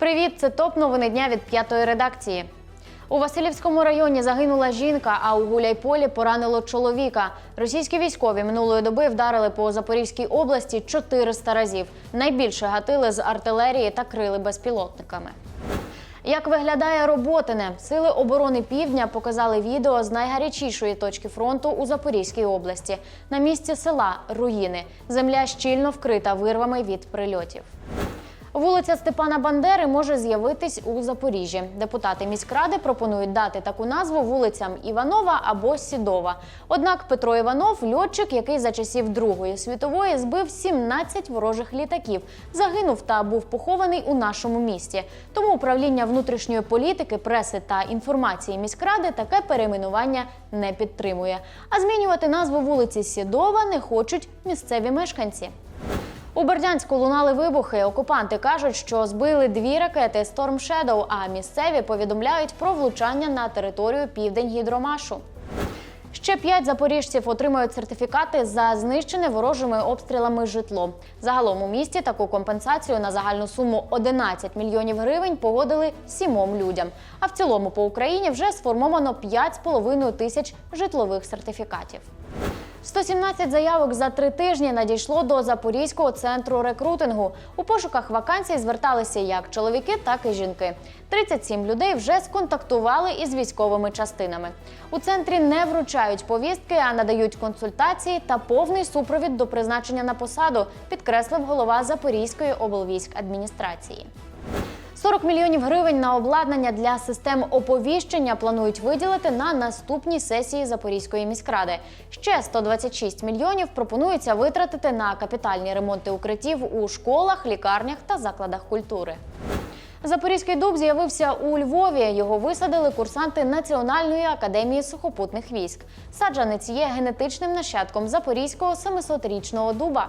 Привіт! Це топ новини дня від п'ятої редакції. У Васильівському районі загинула жінка, а у Гуляйполі поранило чоловіка. Російські військові минулої доби вдарили по Запорізькій області 400 разів. Найбільше гатили з артилерії та крили безпілотниками. Як виглядає Роботине? Сили оборони Півдня показали відео з найгарячішої точки фронту у Запорізькій області. На місці села руїни. Земля щільно вкрита вирвами від прильотів. Вулиця Степана Бандери може з'явитись у Запоріжжі. Депутати міськради пропонують дати таку назву вулицям Іванова або Сідова. Однак Петро Іванов льотчик, який за часів Другої світової збив 17 ворожих літаків, загинув та був похований у нашому місті. Тому управління внутрішньої політики, преси та інформації міськради таке перейменування не підтримує. А змінювати назву вулиці Сідова не хочуть місцеві мешканці. У Бердянську лунали вибухи. Окупанти кажуть, що збили дві ракети Storm Shadow, а місцеві повідомляють про влучання на територію південь гідромашу. Ще п'ять запоріжців отримають сертифікати за знищене ворожими обстрілами житло. Загалом у місті таку компенсацію на загальну суму 11 мільйонів гривень погодили сімом людям. А в цілому по Україні вже сформовано 5,5 тисяч житлових сертифікатів. 117 заявок за три тижні надійшло до Запорізького центру рекрутингу. У пошуках вакансій зверталися як чоловіки, так і жінки. 37 людей вже сконтактували із військовими частинами. У центрі не вручають повістки, а надають консультації та повний супровід до призначення на посаду, підкреслив голова Запорізької облвійськадміністрації. 40 мільйонів гривень на обладнання для систем оповіщення планують виділити на наступній сесії Запорізької міськради. Ще 126 мільйонів пропонується витратити на капітальні ремонти укриттів у школах, лікарнях та закладах культури. Запорізький дуб з'явився у Львові. Його висадили курсанти Національної академії сухопутних військ. Саджанець є генетичним нащадком запорізького 700-річного дуба.